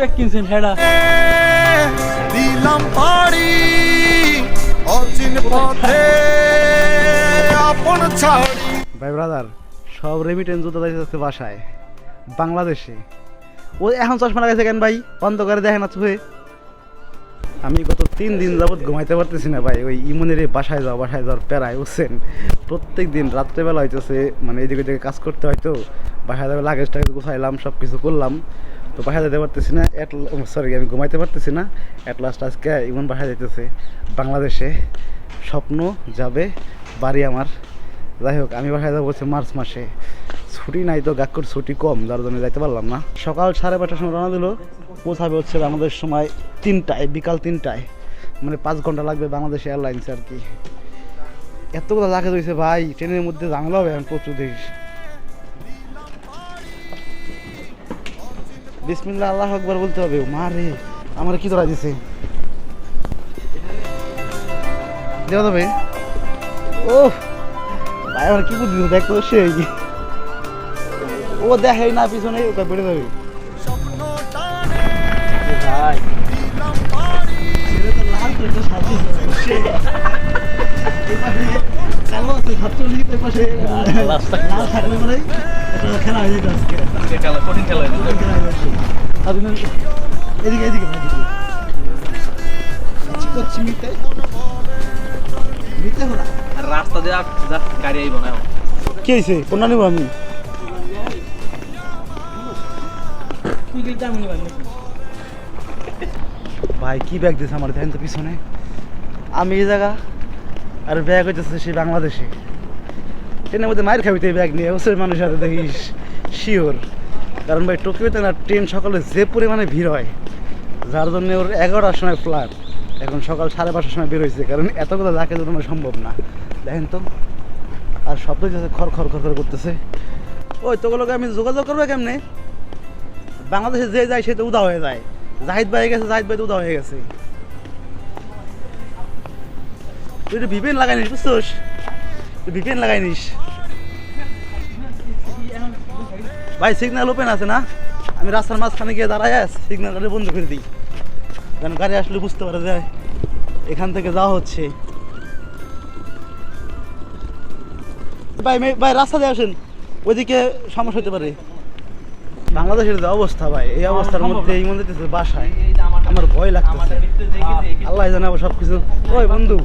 Bag কিনছেন হেডা? দিলাম পাড়ি অচিন পথে আপন ছাড়ি। ভাই ব্রাদার সব রেমিটেন্স জুতো যাইতেছে বাসায় বাংলাদেশে। ও এখন চশমা লাগাইছে কেন ভাই? বন্ধ করে দেখে না চোখে আমি গত তিন দিন যাবত ঘুমাইতে পারতেছি না ভাই ওই ইমনের বাসায় যাও বাসায় যাওয়ার প্যারায় বুঝছেন? প্রত্যেক দিন রাত্রেবেলা হইতেছে মানে এদিকে ওদিকে কাজ করতে হয়তো বাসায় যাবে লাগেজ টাগেজ গুছাইলাম সব কিছু করলাম। তো বাসায় যেতে পারতেছি না এট সরি আমি ঘুমাইতে পারতেছি না। অ্যাট লাস্ট আজকে ইমন বাসায় যাইতেছে। বাংলাদেশে স্বপ্ন যাবে, বাড়ি আমার। যাই হোক, আমি বাসায় যাব হচ্ছে মার্চ মাসে। ছুটি নাই তো, গাক্কুর ছুটি কম, যার জন্য যাইতে পারলাম না। সকাল সাড়ে পাঁচটার সময় রওনা দিল। পৌঁছাবে হচ্ছে আমাদের সময় তিনটায়, বিকাল তিনটায়। মানে পাঁচ ঘণ্টা লাগবে বাংলাদেশ এয়ারলাইন্স আর কি। এত কথা লাগে রয়েছে ভাই, ট্রেনের মধ্যে ঝামেলা হবে এখন প্রচুর দেখিস বিসমিল্লা আল্লাহ একবার বলতে হবে। মা রে আমার কি ধরা দিছে? দেওয়া যাবে? ও ভাই আমার কি বুদ্ধি? দেখতো সেই ও দেখে না পিছনে ওকে বেড়ে যাবে। ভাই। দিলাম পাড়ি খেলা হয়ে খেলা খেলা এদিকে এদিকে মিতে রাস্তা না কি নেব আমি ভাই, কি ব্যাগ দিয়েছে আমার? দেখেন তো পিছনে। আমি এই জায়গা আর ব্যাগ হইতেছে সেই বাংলাদেশে। ট্রেনের মধ্যে মায়ের খাবি তো ব্যাগ নিয়ে। ওসের মানুষ সাথে দেখিস। শিওর কারণ ভাই, টোকিওতে না ট্রেন সকালে যে পরিমাণে ভিড় হয়, যার জন্য ওর এগারোটার সময় ফ্লাট এখন সকাল সাড়ে পাঁচটার সময় বের হয়েছে, কারণ এতগুলো যাকে জন্য সম্ভব না। দেখেন তো, আর শব্দ যাচ্ছে খর খর খর করতেছে। ওই তোগুলোকে আমি যোগাযোগ করব কেমনে? বাংলাদেশে যে যায় সে তো উদা হয়ে যায়। জাহিদ ভাই গেছে, জাহিদ ভাই তো উদা হয়ে গেছে। তুই একটু ভিপিএন লাগাই নিস বুঝছোস? ভিপিএন লাগাই নিস। ভাই সিগন্যাল ওপেন আছে না? আমি রাস্তার মাঝখানে গিয়ে দাঁড়ায় সিগন্যাল গাড়ি বন্ধ করে দিই। যেন গাড়ি আসলে বুঝতে পারা যায় এখান থেকে যাওয়া হচ্ছে। ভাই ভাই রাস্তা দিয়ে আসেন ওইদিকে সমস্যা হতে পারে। বাংলাদেশের যে অবস্থা ভাই এই অবস্থার মধ্যে এই মন্দির বাসায়। আমার ভয় লাগতেছে। আল্লাহ জানাব সব কিছু ওই বন্ধু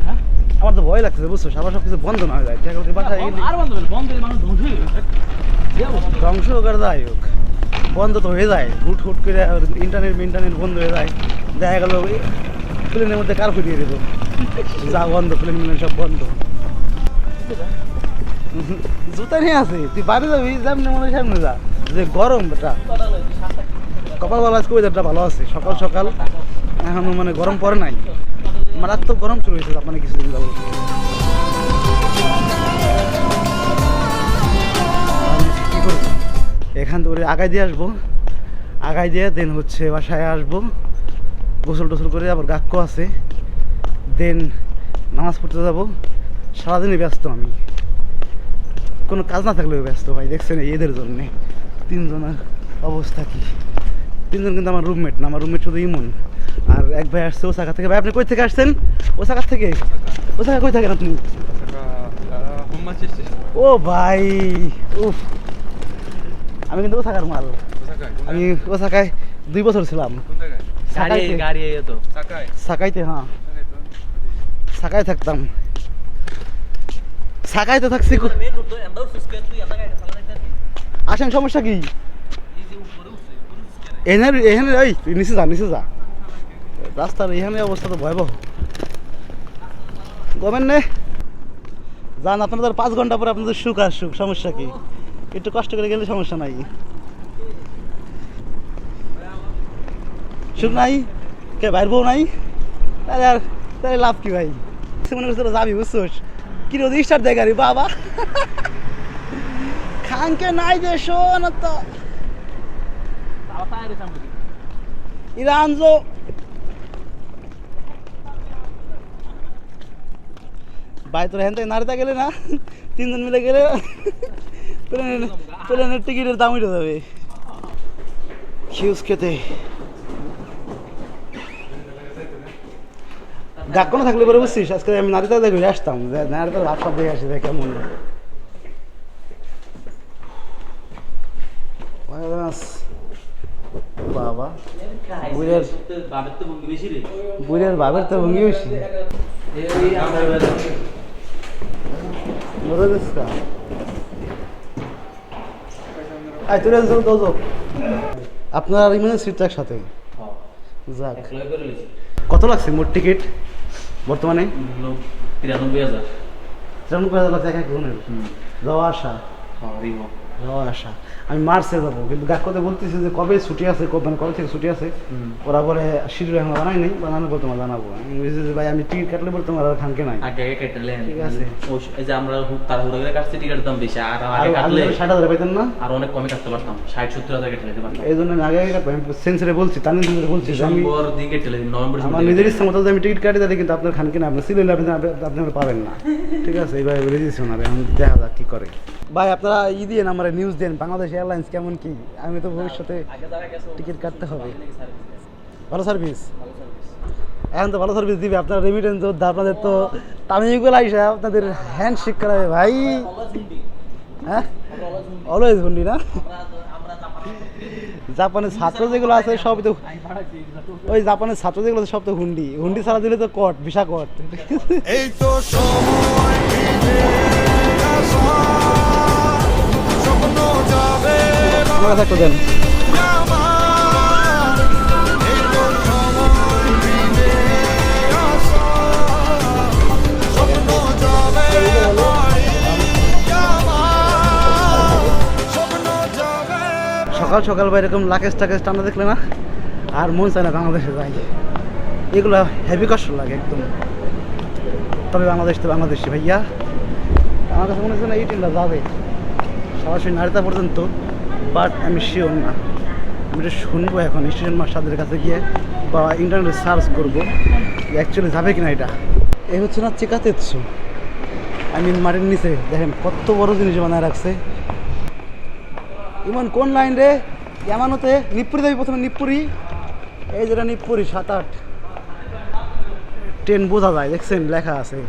আমার তো ভয় লাগছে বুঝছ? আবার সব কিছু বন্ধ না হয়ে যায়। ঠিক আছে বাসায় আর বন্ধ করবে, বন্ধ মানুষ ধ্বংস হয়ে? ধ্বংস করে যাই হোক। বন্ধ তো হয়ে যায়। হুট হুট করে ইন্টারনেট ইন্টারনেট বন্ধ হয়ে যায়। দেখা গেল প্লেনের মধ্যে কার দিয়ে দিল। যা বন্ধ প্লেন মিলেন সব বন্ধ। জুতা নিয়ে আছে তুই বাড়ি যাবি? যেমনি মনে সামনে যা। যে গরম এটা কপাল আজকে ওয়েদারটা ভালো আছে। সকাল সকাল এখনও মানে গরম পড়ে নাই। মারাত্মক গরম শুরু হয়েছে মানে কিছুদিন যাব এখান থেকে আগায় দিয়ে আসব। আগায় দিয়ে দেন হচ্ছে বাসায় আসব। গোসল টোসল করে আবার গাক্য আছে। দেন নামাজ পড়তে যাব। সারাদিনই ব্যস্ত আমি। কোনো কাজ না থাকলেও ব্যস্ত ভাই, দেখছেন এদের জন্যে। তিনজনের অবস্থা কি? তিনজন কিন্তু আমার রুমমেট না, আমার রুমমেট শুধু ইমন। আর এক ভাই আসছে ওসাকা থেকে। ভাই আপনি কই থেকে আসছেন? ওসাকা থেকে? ওসাকা কই থাকেন আপনি? ও ভাই উফ। আমি কিন্তু ওসাকার মাল। আমি ওসাকায় দুই বছর ছিলাম। সাকাইতে। হ্যাঁ। সাকায় থাকতাম। সাকাইতে থাকছি মেন আসেন সমস্যা কি? এখানে এখানে ওই নিচে যা নিচে যা। রাস্তার এখানে অবস্থা তো ভয়াবহ। গমেন নে যান আপনাদের পাঁচ ঘণ্টা পরে আপনাদের সুখ আর সুখ সমস্যা কি? একটু কষ্ট করে গেলে সমস্যা নাই। সুখ নাই? কে বাইর বউ নাই? তাহলে আর তাহলে লাভ কি ভাই? মনে করছে তোরা যাবি বুঝছোস? কি রোদ স্টার দেয় গাড়ি বাবা? খানকে নাই যে শোন তো। তাও ভাই তোরা হেন নারীতা গেলে না? তিনজন মিলে গেলে প্লেনের প্লেনের টিকিটের দাম উঠে যাবে। হিউজ খেতে ডাক কোনো থাকলে পরে বুঝছিস? আজকে আমি নারীতে দেখে আসতাম। নারীতে ভাবসা দেখে আসি দেখে মনে বাবা। বুড়ের বুড়ের বাবের তো ভঙ্গি বেশি। এবার মরে দিসকা তুই যাও আপনার ইমানের সিট একসাথে যাক। কত লাগছে মোট টিকিট বর্তমানে? তিরানব্বই হাজার। তিরানব্বই হাজার লাগছে এক এক জনের যাওয়া আসা। হ্যাঁ যাওয়া আসা আমি মার্চে যাব কিন্তু গাকতে বলতেছি যে কবে ছুটি আছে কবে মানে কবে থেকে ছুটি আছে? ওরা পরে শিডিউল এখন বানাই নাই বানানোর পর তোমার জানাব। যে ভাই আমি টিকিট কাটলে পরে তোমার আর খানকে নাই। আগে ঠিক আছে। এই যে আমরা তাড়াহুড়ো করে কাটছি টিকিটের দাম বেশি। আর আগে কাটলে ষাট হাজার পাইতেন না? আর অনেক কমে কাটতে পারতাম। ষাট সত্তর হাজার কেটে নিতে পারতাম। এই জন্য আমি আগে আগে কাটবো। আমি সেন্সারে বলছি বলছি আমি ডিসেম্বর দিকে কেটে নভেম্বর আমার নিজের ইচ্ছা মতো আমি টিকিট কাটি তাহলে কিন্তু আপনার খানকে না আপনার সিলেন আপনি আপনি পাবেন না। ঠিক আছে এইভাবে বলে দিয়েছি ওনারে। আমি দেখা যাক কী করে। ভাই আপনারা ই দিয়ে আমার নিউজ দেন বাংলাদেশ এয়ারলাইন্স কেমন কি? আমি তো ভবিষ্যতে টিকিট কাটতে হবে। ভালো সার্ভিস এখন তো ভালো সার্ভিস দিবে আপনার রেমিটেন্স যোদ্ধা আপনাদের তো তামিগুলো আইসা আপনাদের হ্যান্ড শেক করাবে ভাই। হ্যাঁ? অলওয়েজ হুন্ডি না? জাপানের ছাত্র যেগুলো আছে সব তো ওই জাপানের ছাত্র যেগুলো আছে সব তো হুন্ডি হুন্ডি ছাড়া দিলে তো কট ভিসা কট এই তো সময় আমার স্বপ্ন যাবে সকাল সকাল বা এরকম লাকেজ টাকেজ টানা দেখলে না আর মন চায় না বাংলাদেশে যাই। এগুলো হেভি কষ্ট লাগে একদম। তবে বাংলাদেশ তো বাংলাদেশি ভাইয়া। আমার কাছে মনে হচ্ছে না এই ট্রেনটা যাবে। সরাসরি নারিতা পর্যন্ত। বাট আমি শিওর না। আমি এটা শুনব এখন, স্টেশন মাস্টারদের কাছে গিয়ে বা ইন্টারনেটে সার্চ করব অ্যাকচুয়ালি যাবে কিনা এটা। এই হচ্ছে না চেকাতেচ্ছু আই মিন মাটির নিচে, দেখেন কত বড় জিনিস বানায় রাখছে। ইমন কোন লাইন রে? এমানোতে নিপুরি যাবি প্রথমে, নিপুরি। এই যেটা নিপুরি, সাত আট। ট্রেন বোঝা যায়, দেখছেন? লেখা আছে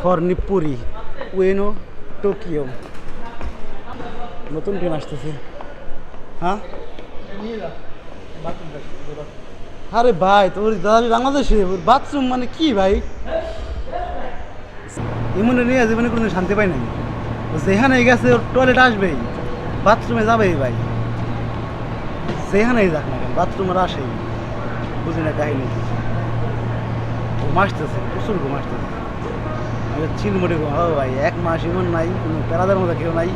ফর নিপুরি উয়েনো টোকিও নতুন ট্রেন আসতেছে। হ্যাঁ? আরে ভাই, তোর দাবি বাংলাদেশে? বাথরুম মানে কি ভাই? ইমনে নিয়ে জীবনে কোনো শান্তি পাই নাই। যেখানে গেছে, ওর টয়লেট আসবেই। বাথরুমে যাবেই ভাই। যেখানেই যাক না কেন বাথরুমে আসেই। বুঝি না কাহিনী কি। ঘুম প্রচুর ঘুম আসতেছে। আমি ঘুমাবো ভাই, এক মাস ইমন নাই, কোনো প্যারাদের মতো কেউ নাই।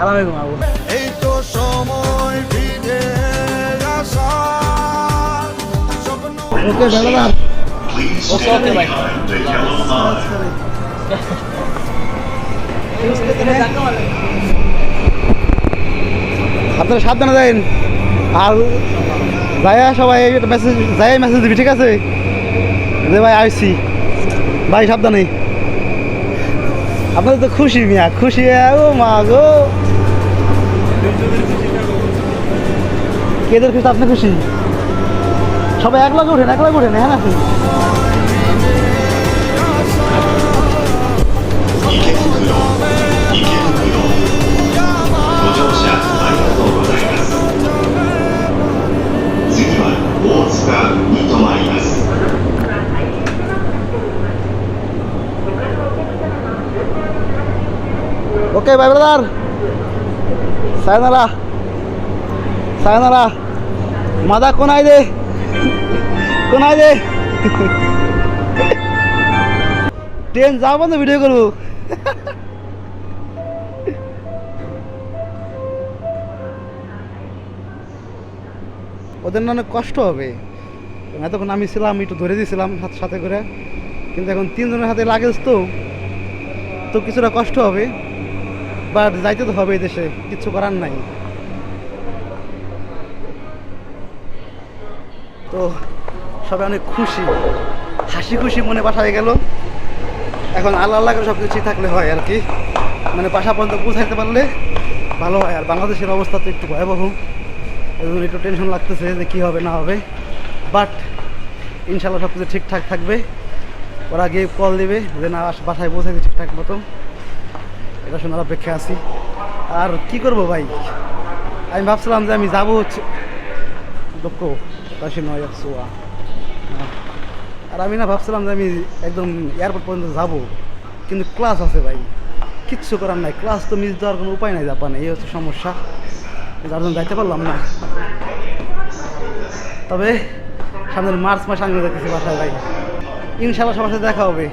আরামে ঘুমাবো। এই তো সময় ফিরে আসা। ওকে দাদা ওকে ওকে ভাই আপনারা সাবধানে যাবেন আর যাইয়া সবাই একটা মেসেজ যাই মেসেজ দিবি ঠিক আছে? যে ভাই আইসি ভাই সাবধানে। আপনাদের তো খুশি মিয়া খুশি ও মা গো। কেদের খুশি? আপনি খুশি? সবাই এক লাগে একলা এক লাগে ওঠেন হ্যাঁ নাকি ওকে বাই ব্রাদার সায়নারা সায়নারা, মাদা কোনায় দে কোনায় দে। ট্রেন যাব না ভিডিও করব। ওদের না অনেক কষ্ট হবে। এতক্ষণ আমি ছিলাম, একটু ধরে দিয়েছিলাম সাথে সাথে করে। কিন্তু এখন তিনজনের হাতে লাগেজ তো। তো কিছুটা কষ্ট হবে। বাট যাইতে তো হবে এই দেশে, কিছু করার নাই। তো সবাই অনেক খুশি, হাসি খুশি মনে বাসায় গেল। এখন আল্লাহ আল্লাহ করে সব কিছু থাকলে হয় আর কি। মানে বাসা পর্যন্ত পৌঁছাইতে পারলে ভালো হয় আর বাংলাদেশের অবস্থা তো একটু ভয়াবহ। এবং একটু টেনশন লাগতেছে যে কী হবে, না হবে। বাট ইনশাল্লাহ সব কিছু ঠিকঠাক থাকবে। ওরা গিয়ে কল দেবে যে না, বাসায় পৌঁছে দিচ্ছে ঠিকঠাক মতো। এটা শোনার অপেক্ষা আছি। আর কি করব ভাই? আমি ভাবছিলাম যে আমি যাব কাশি নয় সোয়া। আর আমি না ভাবছিলাম যে আমি একদম এয়ারপোর্ট পর্যন্ত যাব। কিন্তু ক্লাস আছে ভাই। কিচ্ছু করার নাই। ক্লাস তো মিস দেওয়ার কোনো উপায় নাই জাপানে। এই হচ্ছে সমস্যা। যার জন্য যাইতে পারলাম না। তবে সামনের মার্চ মাসে আমি দেখতেছি বাসায় ভাই। ইনশাল্লাহ সবার সাথে দেখা হবে।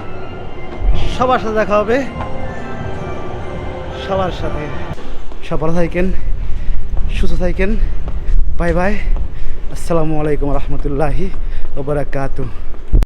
সবার সাথে দেখা হবে। সবার সাথে। সব ভালো থাকেন সুস্থ থাকেন। Bye bye. আসসালামু আলাইকুম রহমতুল্লাহি ওবরাকাতু